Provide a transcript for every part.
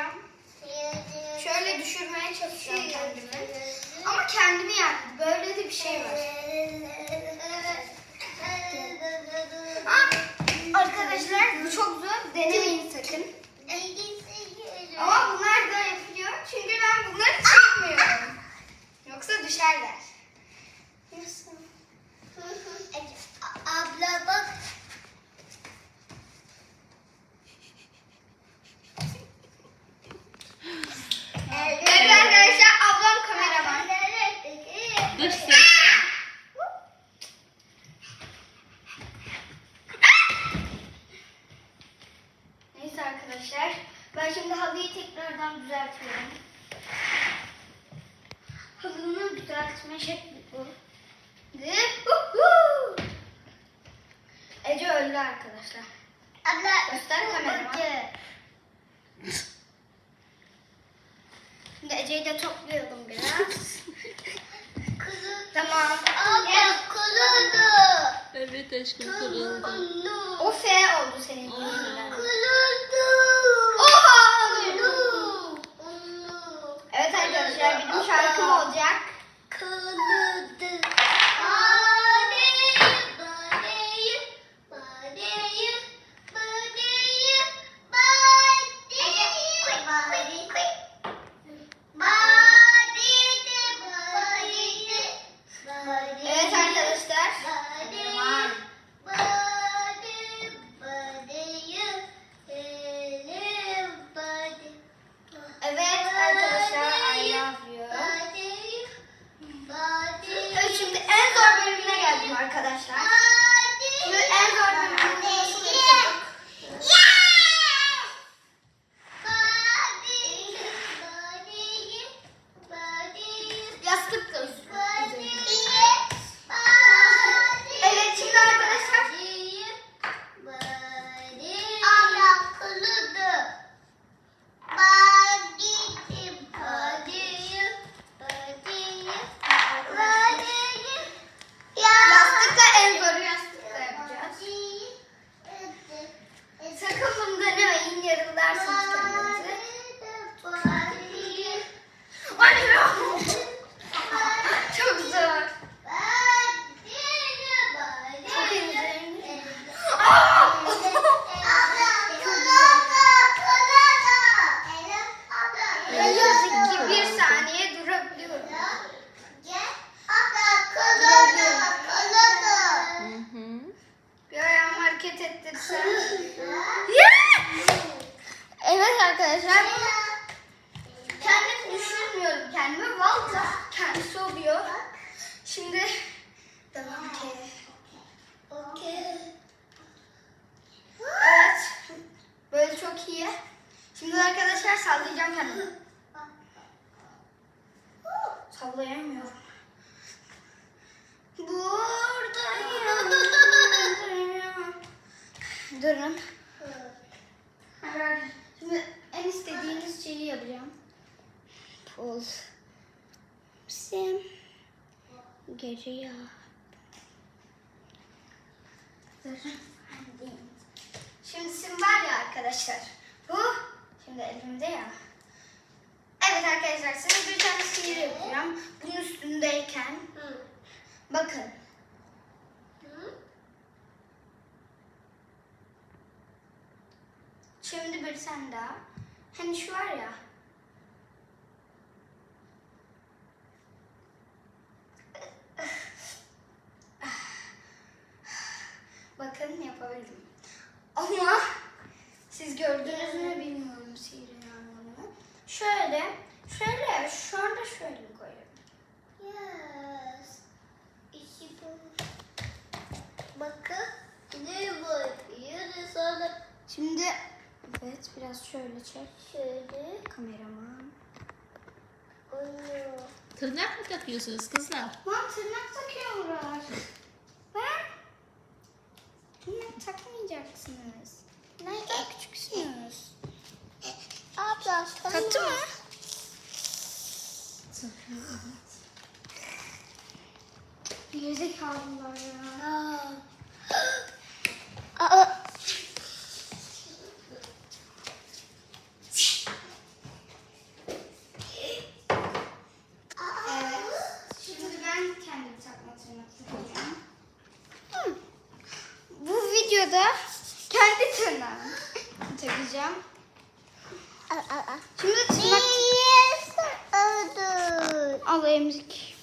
yapacağım. Şöyle düşürmeye çalışacağım kendimi. Ama kendimi yani böyle de bir şey var. Aa, arkadaşlar bu çok zor. Denemeyin sakın. Ama bunlar da yapıyor. Çünkü ben bunları çekmiyorum. Yoksa düşerler. Abla bak. Evet arkadaşlar ablam kameraman. Dış sesten. Neyse arkadaşlar. Ben şimdi halıyı tekrardan düzeltiyorum. Halının düzeltme şekli bu. Ece öldü arkadaşlar. Abla Göster kamerama. Şimdi Ece'yi de toplayalım biraz. tamam. Abla kuludu. Evet aşkım kırıldı. O F oldu senin yüzünden. Kuludu. Oha! Kulu. Kulu. Evet arkadaşlar benim şarkım olacak. Şimdi devam ki. Evet. Böyle çok iyi. Şimdi arkadaşlar sallayacağım kendimi. Sallayamıyorum. Buradayım. Durun. Şimdi en istediğiniz şeyi yapacağım. Pul. Sim. Gece ya. Şimdi sim var ya arkadaşlar. Bu şimdi elimde ya. Evet arkadaşlar size bir tane sihir yapacağım. Bunun üstündeyken bakın. Şimdi bir tane daha. Hani şu var ya. Yapabildim. Ama siz gördünüz mü bilmiyorum sihirin anlamını. Şöyle, şöyle, şu anda şöyle koyuyorum. Yes. İşi bu. Bakın. Ne bu? Yürü sonra Şimdi evet biraz şöyle çek şöyle. kameraman. Tırnak mı takıyorsunuz kızlar? Lan tırnak takıyorlar. Takmayacaksınız. Ne daha küçüksünüz. Abla. Taktı mı? Gerizekalılar ya. Aa. Aa. Videoda kendi tırnağımı takacağım. Şimdi tırnak Birisi aldı. al emzik.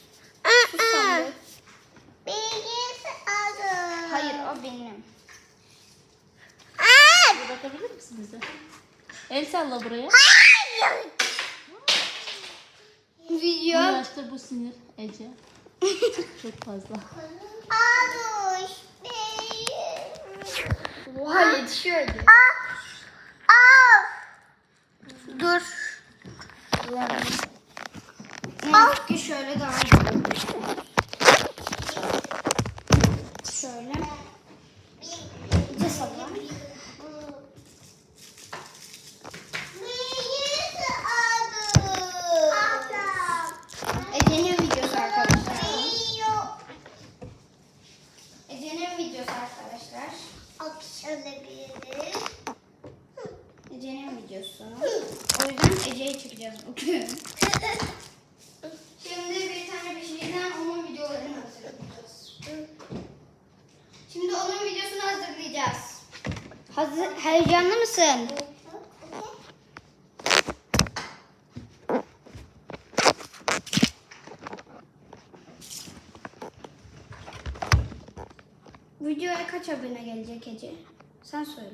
Aldı. Hayır o benim. Aa. Bir bakabilir misiniz de? El salla buraya. Hayır. Bu Video. yaşta bu sinir Ece. Çok fazla. Oha yetişiyor diye. Al. Al. Dur. Neyse ki şöyle daha iyi. Şöyle. İyice salla. Birisi aldı. Ablam. Ece'nin videosu arkadaşlar. Ece'nin videosu arkadaşlar. Akşamları. Ece'nin videosu. O yüzden Ece'yi çekeceğiz bugün. Şimdi bir tane şeyden onun videolarını hazırlayacağız. Şimdi onun videosunu hazırlayacağız. Hazır, heyecanlı mısın? Kaç abone gelecek Ece? Sen söyle.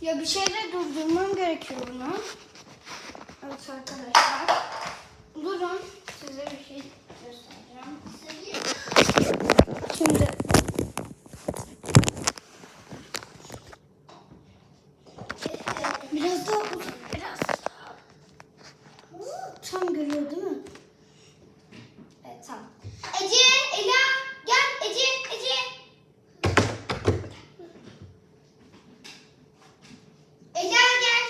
Ya bir şeyle durdurmam gerekiyor bunu. Evet arkadaşlar. Durun. Size bir şey göstereceğim. Şimdi biraz daha uzun. Biraz daha. Tam görüyor değil mi? Evet tamam. Ece, Ela gel Ece, Ece. Ela gel.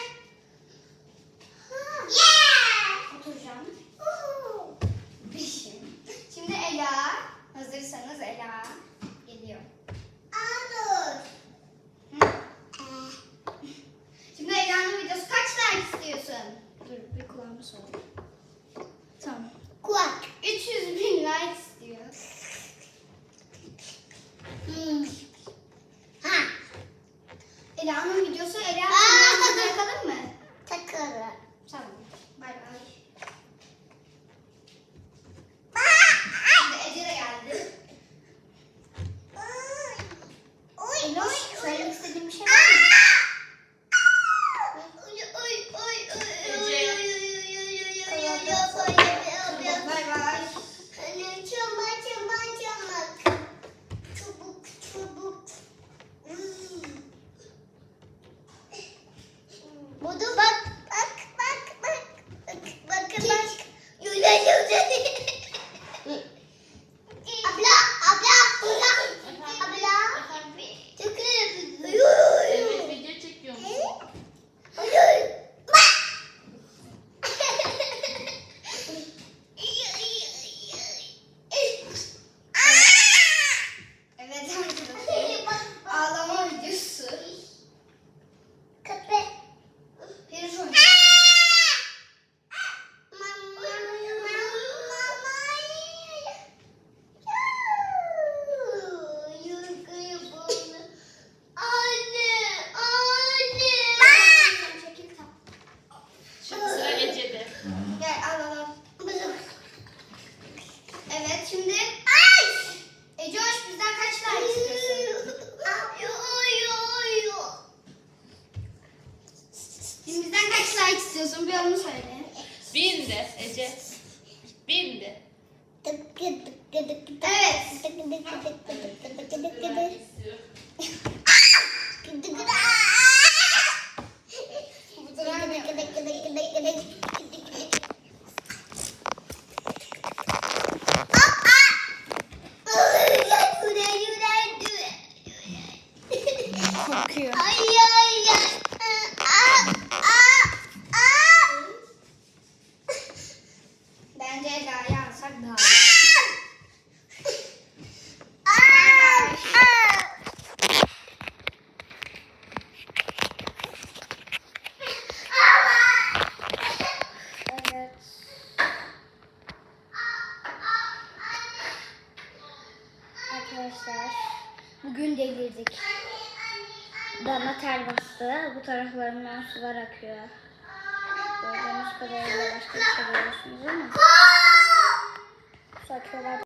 Oturacağım. Şimdi, şimdi Ela, hazırsanız Ela geliyor. Hı. Şimdi Ela'nın videosu kaç like istiyorsun? Dur bir kulağımı söyle. Tamam. Kulak. 300 bin like istiyor. Ha. Ela'nın videosu Ela Thank. Korkuyor. Ay ay ay. Delirdik. Bana ter bastı. Bu taraflarımdan sular akıyor. Gördüğünüz kadarıyla başka bir şey görüyorsunuz mi? Su akıyorlar.